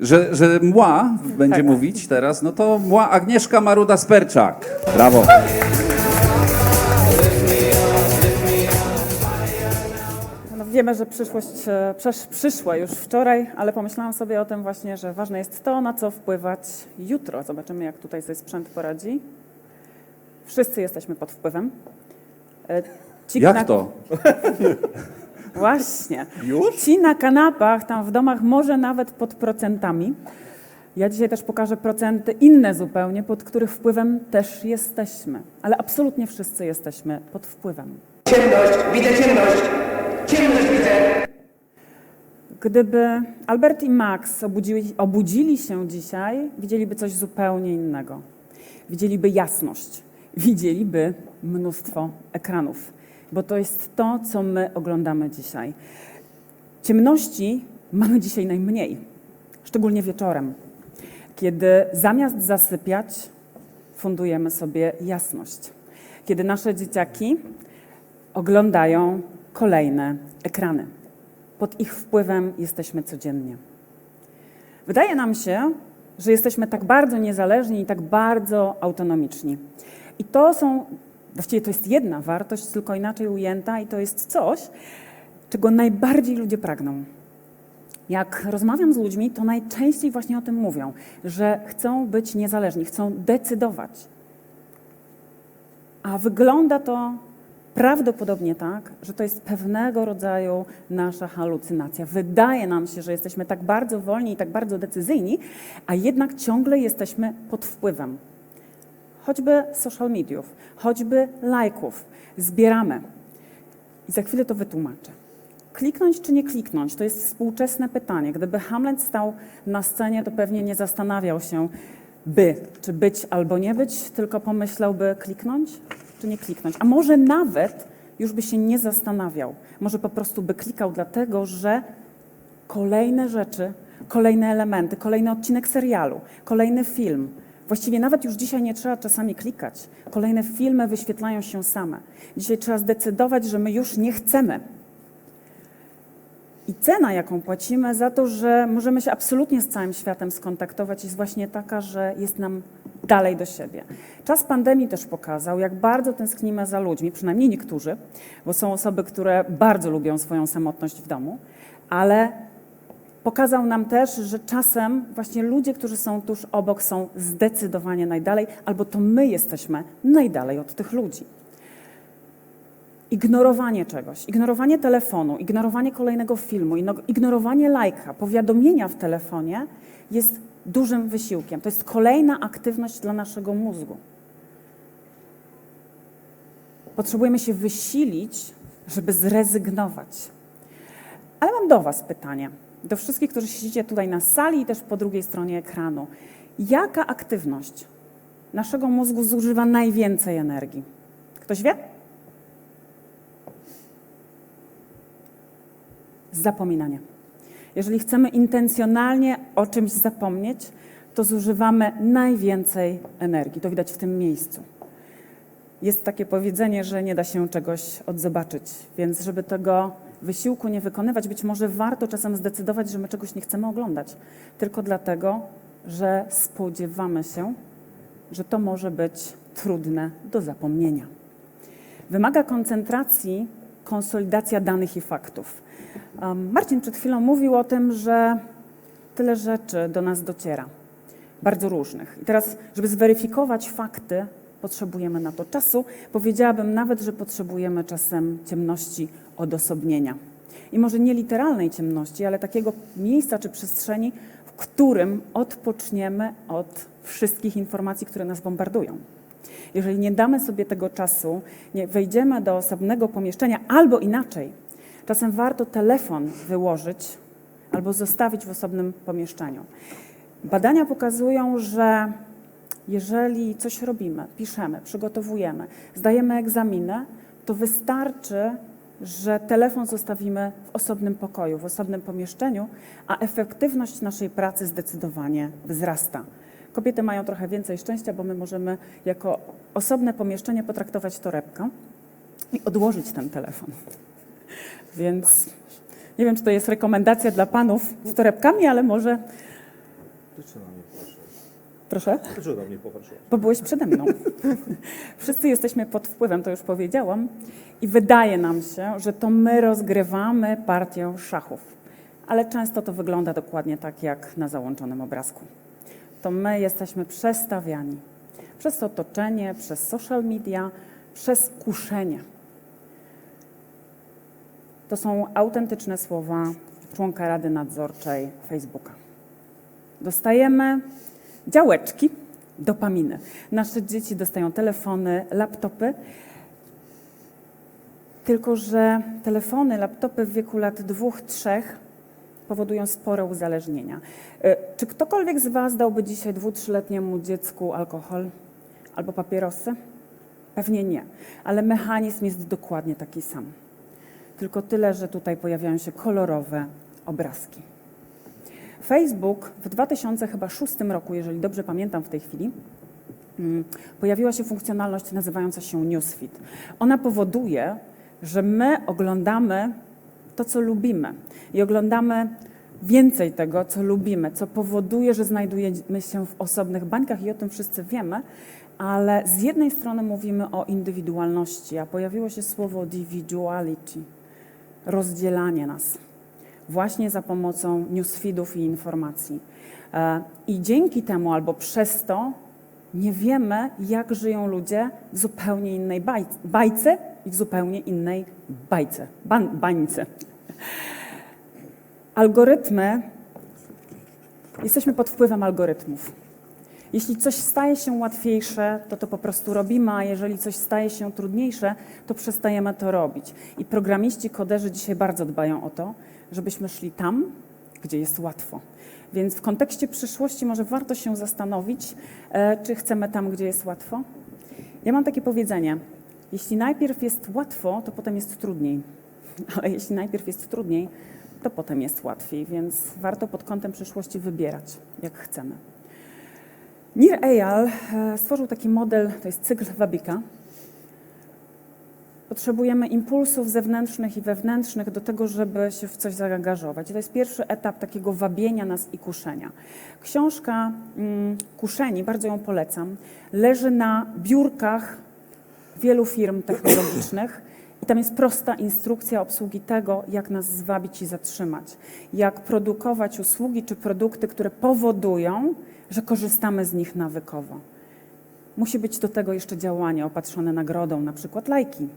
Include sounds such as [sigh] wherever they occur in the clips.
że, że mła będzie Tak. mówić teraz, no to mła Agnieszka Maruda-Sperczak. Brawo. No wiemy, że przyszłość e, przesz, przyszła już wczoraj, ale pomyślałam sobie o tym właśnie, że ważne jest to, na co wpływać jutro. Zobaczymy, jak tutaj sobie sprzęt poradzi. Wszyscy jesteśmy pod wpływem. E, ci na- Jak to? [laughs] Właśnie. Już? Ci na kanapach, tam w domach, może nawet pod procentami. Ja dzisiaj też pokażę procenty inne zupełnie, pod których wpływem też jesteśmy. Ale absolutnie wszyscy jesteśmy pod wpływem. Ciemność, widzę ciemność. Ciemność widzę. Gdyby Albert i Max obudzili, obudzili się dzisiaj, widzieliby coś zupełnie innego. Widzieliby jasność, widzieliby mnóstwo ekranów, bo to jest to, co my oglądamy dzisiaj. Ciemności mamy dzisiaj najmniej, szczególnie wieczorem, kiedy zamiast zasypiać, fundujemy sobie jasność. Kiedy nasze dzieciaki oglądają kolejne ekrany. Pod ich wpływem jesteśmy codziennie. Wydaje nam się, że jesteśmy tak bardzo niezależni i tak bardzo autonomiczni. I to są, właściwie to jest jedna wartość, tylko inaczej ujęta, i to jest coś, czego najbardziej ludzie pragną. Jak rozmawiam z ludźmi, to najczęściej właśnie o tym mówią, że chcą być niezależni, chcą decydować. A wygląda to prawdopodobnie tak, że to jest pewnego rodzaju nasza halucynacja. Wydaje nam się, że jesteśmy tak bardzo wolni i tak bardzo decyzyjni, a jednak ciągle jesteśmy pod wpływem. Choćby social mediów, choćby lajków. Zbieramy. I za chwilę to wytłumaczę. Kliknąć czy nie kliknąć? To jest współczesne pytanie. Gdyby Hamlet stał na scenie, to pewnie nie zastanawiał się, by, czy być albo nie być, tylko pomyślałby kliknąć czy nie kliknąć. A może nawet już by się nie zastanawiał. Może po prostu by klikał, dlatego że kolejne rzeczy, kolejne elementy, kolejny odcinek serialu, kolejny film. Właściwie nawet już dzisiaj nie trzeba czasami klikać. Kolejne filmy wyświetlają się same. Dzisiaj trzeba zdecydować, że my już nie chcemy. I cena, jaką płacimy za to, że możemy się absolutnie z całym światem skontaktować, jest właśnie taka, że jest nam dalej do siebie. Czas pandemii też pokazał, jak bardzo tęsknimy za ludźmi, przynajmniej niektórzy, bo są osoby, które bardzo lubią swoją samotność w domu, ale pokazał nam też, że czasem właśnie ludzie, którzy są tuż obok, są zdecydowanie najdalej, albo to my jesteśmy najdalej od tych ludzi. Ignorowanie czegoś, ignorowanie telefonu, ignorowanie kolejnego filmu, ignorowanie lajka, powiadomienia w telefonie jest dużym wysiłkiem. To jest kolejna aktywność dla naszego mózgu. Potrzebujemy się wysilić, żeby zrezygnować. Ale mam do Was pytanie. Do wszystkich, którzy siedzicie tutaj na sali i też po drugiej stronie ekranu. Jaka aktywność naszego mózgu zużywa najwięcej energii? Ktoś wie? Zapominanie. Jeżeli chcemy intencjonalnie o czymś zapomnieć, to zużywamy najwięcej energii. To widać w tym miejscu. Jest takie powiedzenie, że nie da się czegoś odzobaczyć, więc żeby tego wysiłku nie wykonywać, być może warto czasem zdecydować, że my czegoś nie chcemy oglądać, tylko dlatego, że spodziewamy się, że to może być trudne do zapomnienia. Wymaga koncentracji konsolidacja danych i faktów. Um, Marcin przed chwilą mówił o tym, że tyle rzeczy do nas dociera, bardzo różnych. I teraz, żeby zweryfikować fakty, potrzebujemy na to czasu. Powiedziałabym nawet, że potrzebujemy czasem ciemności odosobnienia. I może nie literalnej ciemności, ale takiego miejsca czy przestrzeni, w którym odpoczniemy od wszystkich informacji, które nas bombardują. Jeżeli nie damy sobie tego czasu, nie wejdziemy do osobnego pomieszczenia, albo inaczej, czasem warto telefon wyłożyć albo zostawić w osobnym pomieszczeniu. Badania pokazują, że jeżeli coś robimy, piszemy, przygotowujemy, zdajemy egzaminy, to wystarczy, że telefon zostawimy w osobnym pokoju, w osobnym pomieszczeniu, a efektywność naszej pracy zdecydowanie wzrasta. Kobiety mają trochę więcej szczęścia, bo my możemy jako osobne pomieszczenie potraktować torebkę i odłożyć ten telefon. Więc nie wiem, czy to jest rekomendacja dla panów z torebkami, ale może na mnie popatrzyłeś? Proszę? Na mnie popatrzyłeś? Bo byłeś przede mną. [laughs] Wszyscy jesteśmy pod wpływem, to już powiedziałam. I wydaje nam się, że to my rozgrywamy partię szachów. Ale często to wygląda dokładnie tak, jak na załączonym obrazku. To my jesteśmy przestawiani przez otoczenie, przez social media, przez kuszenie. To są autentyczne słowa członka Rady Nadzorczej Facebooka. Dostajemy działeczki, dopaminy. Nasze dzieci dostają telefony, laptopy. Tylko, że telefony, laptopy w wieku lat dwóch, trzech powodują spore uzależnienia. E, Czy ktokolwiek z Was dałby dzisiaj dwu, trzyletniemu dziecku alkohol albo papierosy? Pewnie nie, ale mechanizm jest dokładnie taki sam. Tylko tyle, że tutaj pojawiają się kolorowe obrazki. Facebook w 2006 roku, jeżeli dobrze pamiętam w tej chwili, mm, pojawiła się funkcjonalność nazywająca się Newsfeed. Ona powoduje, że my oglądamy to, co lubimy i oglądamy więcej tego, co lubimy, co powoduje, że znajdujemy się w osobnych bańkach i o tym wszyscy wiemy, ale z jednej strony mówimy o indywidualności, a pojawiło się słowo individuality, rozdzielanie nas właśnie za pomocą newsfeedów i informacji. E, I dzięki temu albo przez to nie wiemy, jak żyją ludzie w zupełnie innej baj, bajce i w zupełnie innej bajce, ban, bańce. Algorytmy, jesteśmy pod wpływem algorytmów. Jeśli coś staje się łatwiejsze, to to po prostu robimy, a jeżeli coś staje się trudniejsze, to przestajemy to robić. I programiści, koderzy dzisiaj bardzo dbają o to, żebyśmy szli tam, gdzie jest łatwo. Więc w kontekście przyszłości może warto się zastanowić, e, czy chcemy tam, gdzie jest łatwo. Ja mam takie powiedzenie: jeśli najpierw jest łatwo, to potem jest trudniej, [laughs] ale jeśli najpierw jest trudniej, to potem jest łatwiej, więc warto pod kątem przyszłości wybierać, jak chcemy. Nir Eyal e, stworzył taki model, to jest cykl Wabika. Potrzebujemy impulsów zewnętrznych i wewnętrznych do tego, żeby się w coś zaangażować. To jest pierwszy etap takiego wabienia nas i kuszenia. Książka mm, Kuszeni, bardzo ją polecam, leży na biurkach wielu firm technologicznych. I tam jest prosta instrukcja obsługi tego, jak nas zwabić i zatrzymać. Jak produkować usługi czy produkty, które powodują, że korzystamy z nich nawykowo. Musi być do tego jeszcze działanie opatrzone nagrodą, na przykład lajki.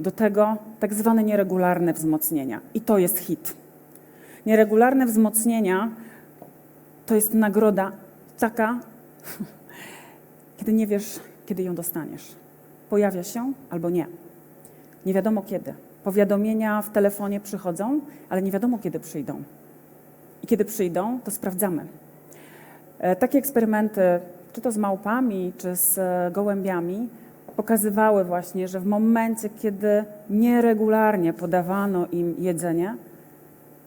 Do tego tak zwane nieregularne wzmocnienia. I to jest hit. Nieregularne wzmocnienia to jest nagroda taka, [laughs] kiedy nie wiesz, kiedy ją dostaniesz. Pojawia się albo nie. Nie wiadomo kiedy. Powiadomienia w telefonie przychodzą, ale nie wiadomo kiedy przyjdą. I kiedy przyjdą, to sprawdzamy. E, Takie eksperymenty, czy to z małpami, czy z e, gołębiami, pokazywały właśnie, że w momencie, kiedy nieregularnie podawano im jedzenie,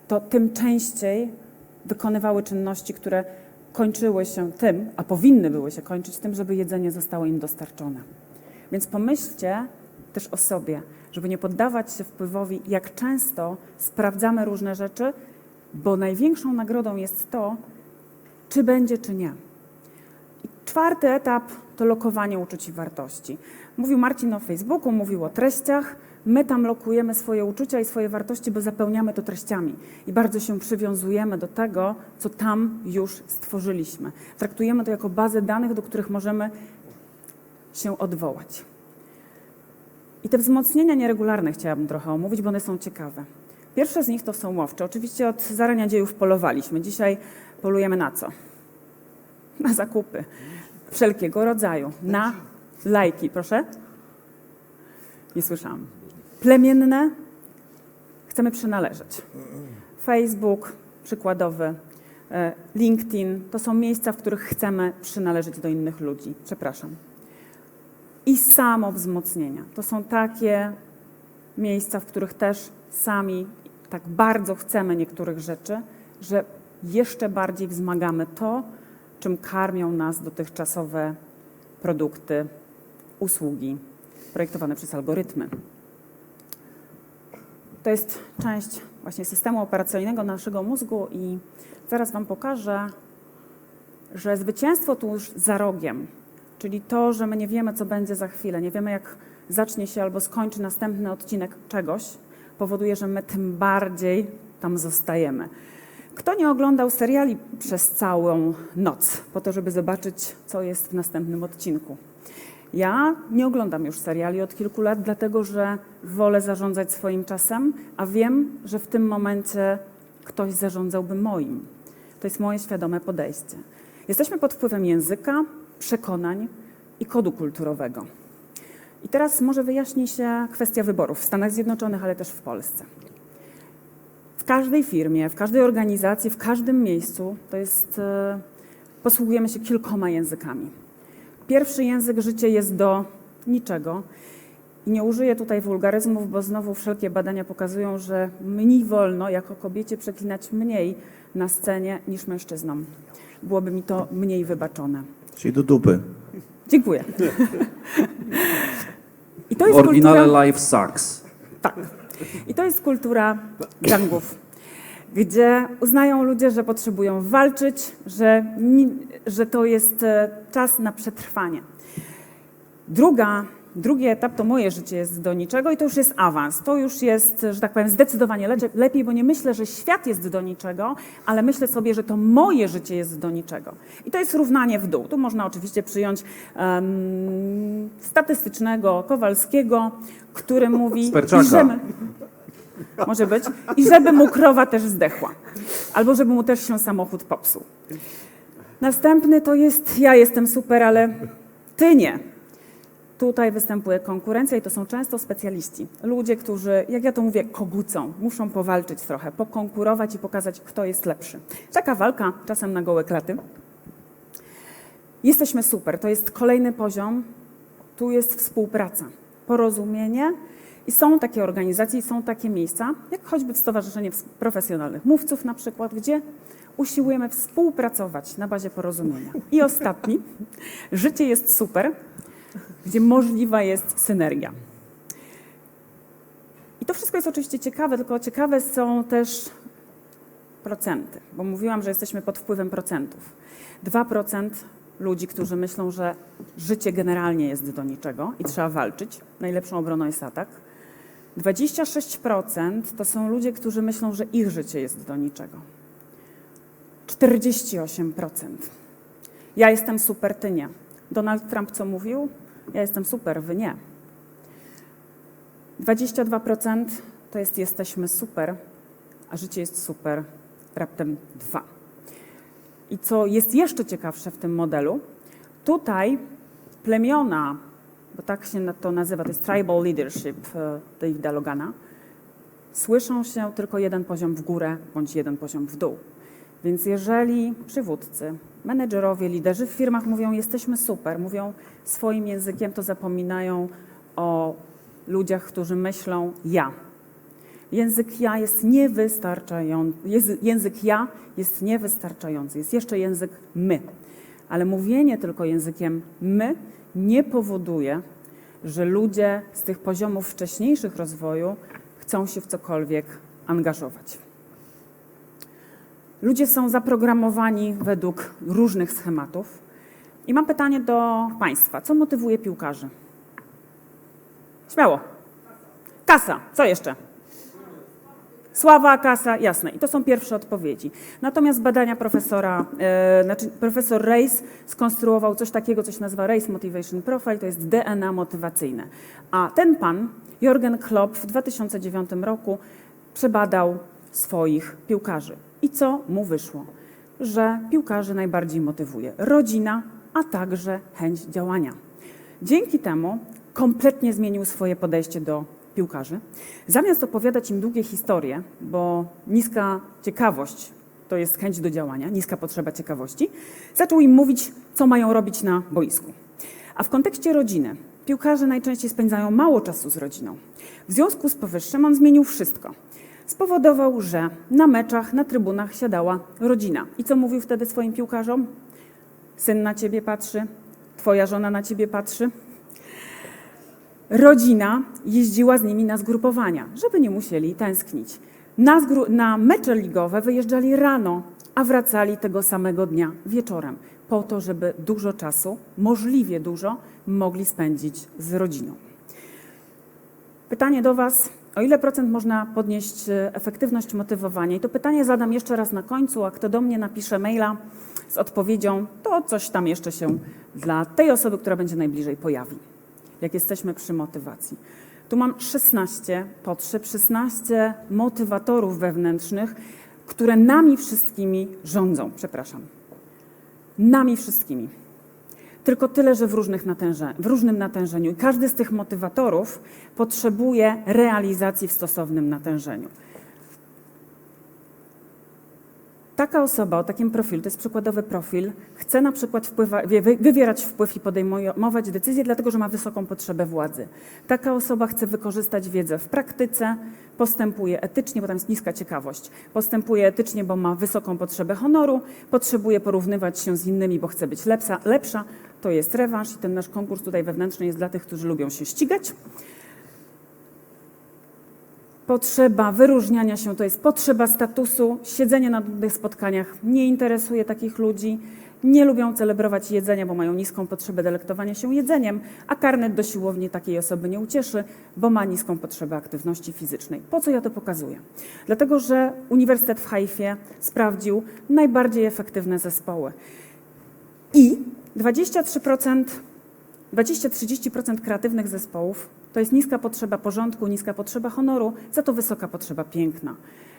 to tym częściej wykonywały czynności, które kończyły się tym, a powinny były się kończyć tym, żeby jedzenie zostało im dostarczone. Więc pomyślcie też o sobie, żeby nie poddawać się wpływowi, jak często sprawdzamy różne rzeczy, bo największą nagrodą jest to, czy będzie, czy nie. Czwarty etap to lokowanie uczuć i wartości. Mówił Marcin o Facebooku, mówił o treściach. My tam lokujemy swoje uczucia i swoje wartości, bo zapełniamy to treściami i bardzo się przywiązujemy do tego, co tam już stworzyliśmy. Traktujemy to jako bazę danych, do których możemy się odwołać. I te wzmocnienia nieregularne chciałabym trochę omówić, bo one są ciekawe. Pierwsze z nich to są łowcze. Oczywiście od zarania dziejów polowaliśmy. Dzisiaj polujemy na co? Na zakupy wszelkiego rodzaju. Na lajki, proszę. Nie słyszałam. Plemienne. Chcemy przynależeć. Facebook, przykładowy. e, LinkedIn to są miejsca, w których chcemy przynależeć do innych ludzi. Przepraszam. I samo wzmocnienia. To są takie miejsca, w których też sami tak bardzo chcemy niektórych rzeczy, że jeszcze bardziej wzmagamy to, czym karmią nas dotychczasowe produkty, usługi projektowane przez algorytmy. To jest część właśnie systemu operacyjnego naszego mózgu i zaraz Wam pokażę że zwycięstwo tuż za rogiem, czyli to, że my nie wiemy, co będzie za chwilę, nie wiemy, jak zacznie się albo skończy następny odcinek czegoś, powoduje, że my tym bardziej tam zostajemy. Kto nie oglądał seriali przez całą noc, po to, żeby zobaczyć, co jest w następnym odcinku? Ja nie oglądam już seriali od kilku lat, dlatego że wolę zarządzać swoim czasem, a wiem, że w tym momencie ktoś zarządzałby moim. To jest moje świadome podejście. Jesteśmy pod wpływem języka, przekonań i kodu kulturowego. I teraz może wyjaśni się kwestia wyborów w Stanach Zjednoczonych, ale też w Polsce. W każdej firmie, w każdej organizacji, w każdym miejscu to jest, e, posługujemy się kilkoma językami. Pierwszy język życie jest do niczego. I nie użyję tutaj wulgaryzmów, bo znowu wszelkie badania pokazują, że mniej wolno jako kobiecie przeklinać mniej na scenie niż mężczyznom. Byłoby mi to mniej wybaczone. Czyli do dupy. Dziękuję. [laughs] I to W jest oryginale kultura... life sucks. Tak. I to jest kultura gangów, gdzie uznają ludzie, że potrzebują walczyć, że, że to jest e, czas na przetrwanie. Druga, drugi etap to moje życie jest do niczego i to już jest awans. To już jest, że tak powiem, zdecydowanie lepiej, bo nie myślę, że świat jest do niczego, ale myślę sobie, że to moje życie jest do niczego. I to jest równanie w dół. Tu można oczywiście przyjąć em, statystycznego Kowalskiego, który mówi, [laughs] Sperczaka. może być, i żeby mu krowa też zdechła, albo żeby mu też się samochód popsuł. Następny to jest ja jestem super, ale ty nie. Tutaj występuje konkurencja i to są często specjaliści. Ludzie, którzy, jak ja to mówię, kogucą, muszą powalczyć trochę, pokonkurować i pokazać, kto jest lepszy. Taka walka, czasem na gołe klaty. Jesteśmy super, to jest kolejny poziom. Tu jest współpraca, porozumienie i są takie organizacje, są takie miejsca, jak choćby Stowarzyszenie Profesjonalnych Mówców na przykład, gdzie usiłujemy współpracować na bazie porozumienia. I ostatni, życie jest super, gdzie możliwa jest synergia. I to wszystko jest oczywiście ciekawe, tylko ciekawe są też procenty, bo mówiłam, że jesteśmy pod wpływem procentów. 2% ludzi, którzy myślą, że życie generalnie jest do niczego i trzeba walczyć. Najlepszą obroną jest atak. 26% to są ludzie, którzy myślą, że ich życie jest do niczego. 48%. Ja jestem super, ty nie. Donald Trump co mówił? Ja jestem super, wy nie. 22% to jest jesteśmy super, a życie jest super, raptem 2. I co jest jeszcze ciekawsze w tym modelu, tutaj plemiona, bo tak się to nazywa, to jest tribal leadership e, Davida Logana, słyszą się tylko jeden poziom w górę bądź jeden poziom w dół. Więc jeżeli przywódcy, menedżerowie, liderzy w firmach mówią jesteśmy super, mówią swoim językiem, to zapominają o ludziach, którzy myślą ja. Język ja jest niewystarczający. Język ja jest niewystarczający. Jest jeszcze język my. Ale mówienie tylko językiem my nie powoduje, że ludzie z tych poziomów wcześniejszych rozwoju chcą się w cokolwiek angażować. Ludzie są zaprogramowani według różnych schematów. I mam pytanie do Państwa. Co motywuje piłkarzy? Śmiało. Kasa. Co jeszcze? Sława, kasa, jasne. I to są pierwsze odpowiedzi. Natomiast badania profesora, e, znaczy profesor Reis skonstruował coś takiego, co się nazywa Reis Motivation Profile, to jest DNA motywacyjne. A ten pan, Jorgen Klopp, w 2009 roku przebadał swoich piłkarzy. I co mu wyszło? Że piłkarzy najbardziej motywuje rodzina, a także chęć działania. Dzięki temu kompletnie zmienił swoje podejście do piłkarzy. Zamiast opowiadać im długie historie, bo niska ciekawość to jest chęć do działania, niska potrzeba ciekawości, zaczął im mówić, co mają robić na boisku. A w kontekście rodziny, piłkarze najczęściej spędzają mało czasu z rodziną. W związku z powyższym on zmienił wszystko. Spowodował, że na meczach, na trybunach siadała rodzina. I co mówił wtedy swoim piłkarzom? Syn na ciebie patrzy, twoja żona na ciebie patrzy. Rodzina jeździła z nimi na zgrupowania, żeby nie musieli tęsknić. Na, na mecze ligowe wyjeżdżali rano, a wracali tego samego dnia wieczorem, po to, żeby dużo czasu, możliwie dużo, mogli spędzić z rodziną. Pytanie do Was, o ile procent można podnieść e, efektywność motywowania? I to pytanie zadam jeszcze raz na końcu, a kto do mnie napisze maila z odpowiedzią, to coś tam jeszcze się dla tej osoby, która będzie najbliżej pojawi, jak jesteśmy przy motywacji. Tu mam 16 potrzeb, 16 motywatorów wewnętrznych, które nami wszystkimi rządzą. Przepraszam. Nami wszystkimi. Tylko tyle, że w, różnych natęże, w różnym natężeniu. I każdy z tych motywatorów potrzebuje realizacji w stosownym natężeniu. Taka osoba o takim profilu, to jest przykładowy profil, chce na przykład wpływa, wy- wy- wywierać wpływ i podejmować decyzje, dlatego że ma wysoką potrzebę władzy. Taka osoba chce wykorzystać wiedzę w praktyce, postępuje etycznie, bo tam jest niska ciekawość. Postępuje etycznie, bo ma wysoką potrzebę honoru, potrzebuje porównywać się z innymi, bo chce być lepsza, lepsza. To jest rewanż i ten nasz konkurs tutaj wewnętrzny jest dla tych, którzy lubią się ścigać. Potrzeba wyróżniania się to jest potrzeba statusu. Siedzenie na tych spotkaniach nie interesuje takich ludzi. Nie lubią celebrować jedzenia, bo mają niską potrzebę delektowania się jedzeniem, a karnet do siłowni takiej osoby nie ucieszy, bo ma niską potrzebę aktywności fizycznej. Po co ja to pokazuję? Dlatego, że Uniwersytet w Haifie sprawdził najbardziej efektywne zespoły. I 23%, 20-30% kreatywnych zespołów to jest niska potrzeba porządku, niska potrzeba honoru, za to wysoka potrzeba piękna.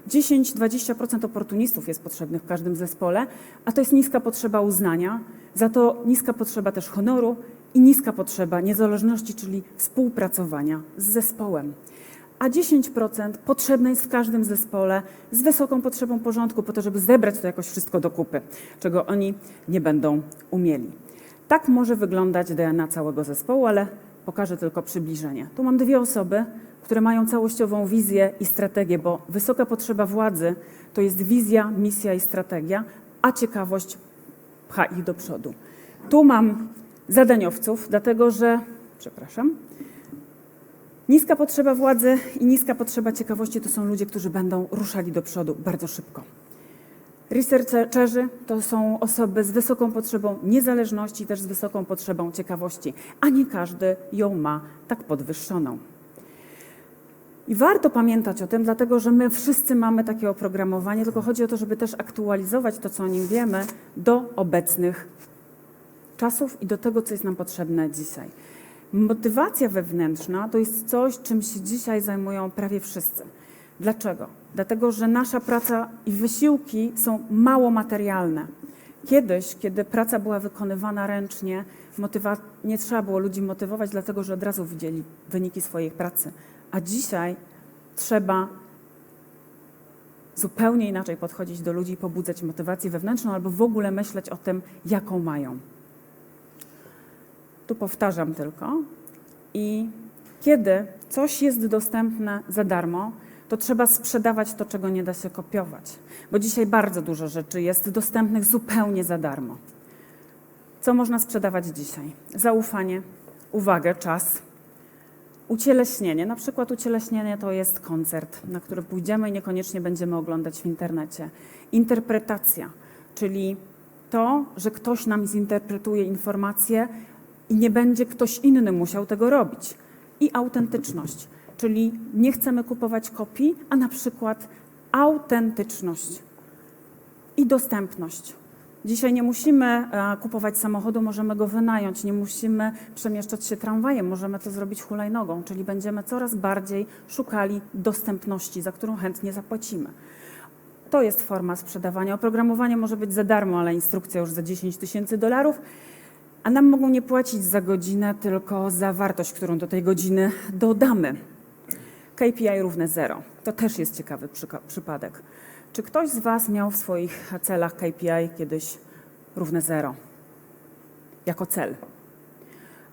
10-20% oportunistów jest potrzebnych w każdym zespole, a to jest niska potrzeba uznania, za to niska potrzeba też honoru i niska potrzeba niezależności, czyli współpracowania z zespołem. A 10% potrzebne jest w każdym zespole z wysoką potrzebą porządku, po to, żeby zebrać to jakoś wszystko do kupy, czego oni nie będą umieli. Tak może wyglądać DNA całego zespołu, ale pokażę tylko przybliżenie. Tu mam dwie osoby, które mają całościową wizję i strategię, bo wysoka potrzeba władzy to jest wizja, misja i strategia, a ciekawość pcha ich do przodu. Tu mam zadaniowców, dlatego że, przepraszam, niska potrzeba władzy i niska potrzeba ciekawości to są ludzie, którzy będą ruszali do przodu bardzo szybko. Researcherzy to są osoby z wysoką potrzebą niezależności, też z wysoką potrzebą ciekawości, a nie każdy ją ma tak podwyższoną. I warto pamiętać o tym, dlatego że my wszyscy mamy takie oprogramowanie, tylko chodzi o to, żeby też aktualizować to, co o nim wiemy, do obecnych czasów i do tego, co jest nam potrzebne dzisiaj. Motywacja wewnętrzna to jest coś, czym się dzisiaj zajmują prawie wszyscy. Dlaczego? Dlatego, że nasza praca i wysiłki są mało materialne. Kiedyś, kiedy praca była wykonywana ręcznie, nie trzeba było ludzi motywować, dlatego że od razu widzieli wyniki swojej pracy. A dzisiaj trzeba zupełnie inaczej podchodzić do ludzi, pobudzać motywację wewnętrzną albo w ogóle myśleć o tym, jaką mają. Tu powtarzam tylko. I kiedy coś jest dostępne za darmo, to trzeba sprzedawać to, czego nie da się kopiować. Bo dzisiaj bardzo dużo rzeczy jest dostępnych zupełnie za darmo. Co można sprzedawać dzisiaj? Zaufanie, uwagę, czas, ucieleśnienie. Na przykład ucieleśnienie to jest koncert, na który pójdziemy i niekoniecznie będziemy oglądać w internecie. Interpretacja, czyli to, że ktoś nam zinterpretuje informację i nie będzie ktoś inny musiał tego robić. I autentyczność, czyli nie chcemy kupować kopii, a na przykład autentyczność i dostępność. Dzisiaj nie musimy e, kupować samochodu, możemy go wynająć, nie musimy przemieszczać się tramwajem, możemy to zrobić hulajnogą, czyli będziemy coraz bardziej szukali dostępności, za którą chętnie zapłacimy. To jest forma sprzedawania. Oprogramowanie może być za darmo, ale instrukcja już za 10 tysięcy dolarów, a nam mogą nie płacić za godzinę, tylko za wartość, którą do tej godziny dodamy. KPI równe zero. To też jest ciekawy przypadek. Czy ktoś z Was miał w swoich celach KPI kiedyś równe zero? Jako cel.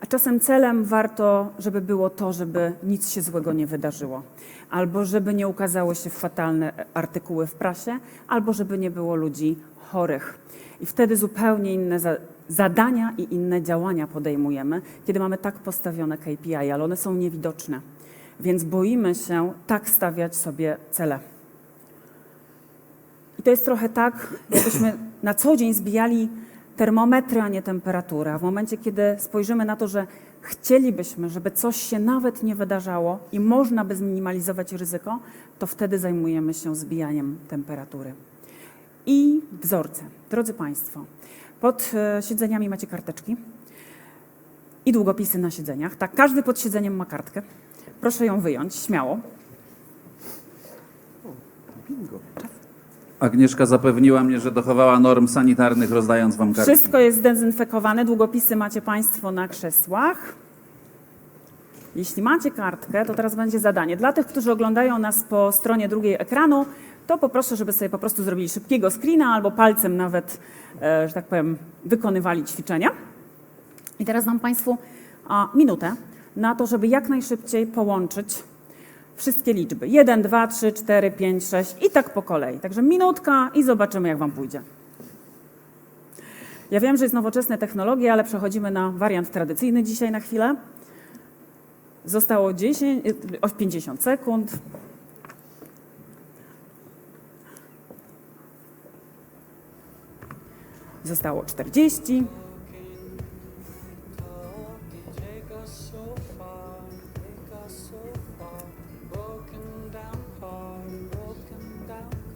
A czasem celem warto, żeby było to, żeby nic się złego nie wydarzyło, albo żeby nie ukazały się fatalne artykuły w prasie, albo żeby nie było ludzi chorych. I wtedy zupełnie inne za zadania i inne działania podejmujemy, kiedy mamy tak postawione KPI, ale one są niewidoczne. Więc boimy się tak stawiać sobie cele. I to jest trochę tak, jakbyśmy na co dzień zbijali termometry, a nie temperaturę. A w momencie, kiedy spojrzymy na to, że chcielibyśmy, żeby coś się nawet nie wydarzało i można by zminimalizować ryzyko, to wtedy zajmujemy się zbijaniem temperatury. I wzorce. Drodzy Państwo, pod e, siedzeniami macie karteczki i długopisy na siedzeniach. Tak, każdy pod siedzeniem ma kartkę. Proszę ją wyjąć, śmiało. Bingo. Agnieszka zapewniła mnie, że dochowała norm sanitarnych, rozdając wam kartki. Wszystko jest zdezynfekowane, długopisy macie Państwo na krzesłach. Jeśli macie kartkę, to teraz będzie zadanie. Dla tych, którzy oglądają nas po stronie drugiej ekranu, to poproszę, żeby sobie po prostu zrobili szybkiego screena albo palcem nawet, e, że tak powiem, wykonywali ćwiczenia. I teraz dam Państwu a, minutę na to, żeby jak najszybciej połączyć wszystkie liczby. 1, 2, 3, 4, 5, 6 i tak po kolei. Także minutka i zobaczymy, jak Wam pójdzie. Ja wiem, że jest nowoczesne technologie, ale przechodzimy na wariant tradycyjny dzisiaj na chwilę. Zostało 10, y, o 50 sekund. Zostało 40.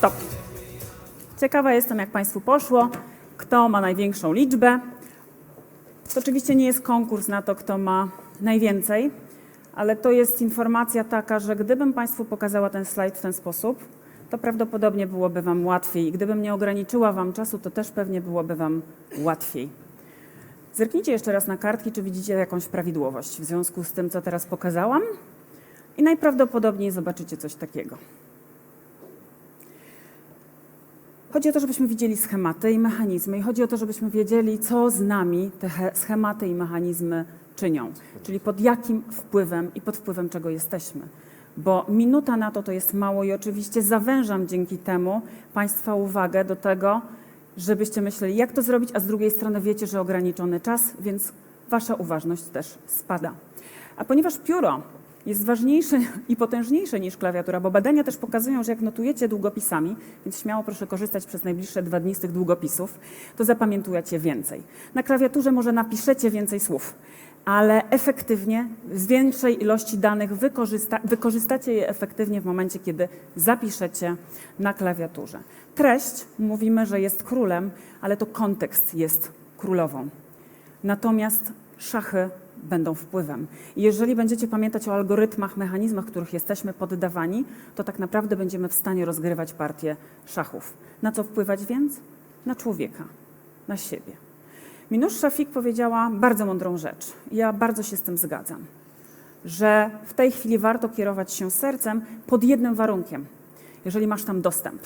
Stop. Ciekawa jestem, jak Państwu poszło. Kto ma największą liczbę? To oczywiście nie jest konkurs na to, kto ma najwięcej, ale to jest informacja taka, że gdybym Państwu pokazała ten slajd w ten sposób, to prawdopodobnie byłoby Wam łatwiej. Gdybym nie ograniczyła Wam czasu, to też pewnie byłoby Wam łatwiej. Zerknijcie jeszcze raz na kartki, czy widzicie jakąś prawidłowość w związku z tym, co teraz pokazałam. I najprawdopodobniej zobaczycie coś takiego. Chodzi o to, żebyśmy widzieli schematy i mechanizmy, i chodzi o to, żebyśmy wiedzieli, co z nami te he- schematy i mechanizmy czynią, czyli pod jakim wpływem i pod wpływem czego jesteśmy. Bo minuta na to to jest mało i oczywiście zawężam dzięki temu Państwa uwagę do tego, żebyście myśleli, jak to zrobić, a z drugiej strony wiecie, że ograniczony czas, więc Wasza uważność też spada. A ponieważ pióro jest ważniejsze i potężniejsze niż klawiatura, bo badania też pokazują, że jak notujecie długopisami, więc śmiało proszę korzystać przez najbliższe dwa dni z tych długopisów, to zapamiętujecie więcej. Na klawiaturze może napiszecie więcej słów, ale efektywnie z większej ilości danych wykorzysta, wykorzystacie je efektywnie w momencie, kiedy zapiszecie na klawiaturze. Treść mówimy, że jest królem, ale to kontekst jest królową. Natomiast szachy będą wpływem. I jeżeli będziecie pamiętać o algorytmach, mechanizmach, których jesteśmy poddawani, to tak naprawdę będziemy w stanie rozgrywać partię szachów. Na co wpływać więc? Na człowieka, na siebie. Minusz Szafik powiedziała bardzo mądrą rzecz. Ja bardzo się z tym zgadzam, że w tej chwili warto kierować się sercem pod jednym warunkiem, jeżeli masz tam dostęp.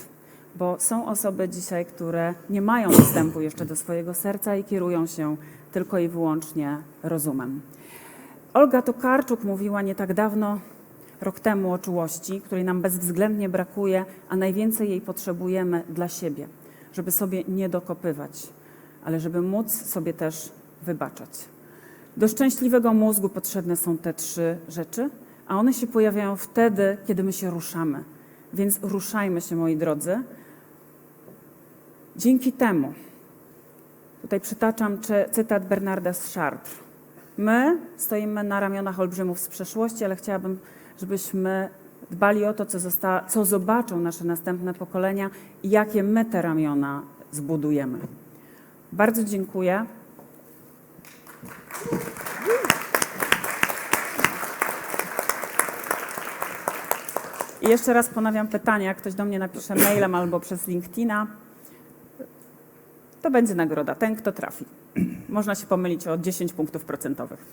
Bo są osoby dzisiaj, które nie mają dostępu jeszcze do swojego serca i kierują się tylko i wyłącznie rozumem. Olga Tokarczuk mówiła nie tak dawno, rok temu o czułości, której nam bezwzględnie brakuje, a najwięcej jej potrzebujemy dla siebie, żeby sobie nie dokopywać, ale żeby móc sobie też wybaczać. Do szczęśliwego mózgu potrzebne są te trzy rzeczy, a one się pojawiają wtedy, kiedy my się ruszamy. Więc ruszajmy się, moi drodzy. Dzięki temu, tutaj przytaczam cytat Bernarda z Chartres. My stoimy na ramionach olbrzymów z przeszłości, ale chciałabym, żebyśmy dbali o to, co, zosta- co zobaczą nasze następne pokolenia i jakie my te ramiona zbudujemy. Bardzo dziękuję. I jeszcze raz ponawiam pytanie, jak ktoś do mnie napisze mailem albo przez LinkedIna, to będzie nagroda. Ten, kto trafi. Można się pomylić o 10 punktów procentowych.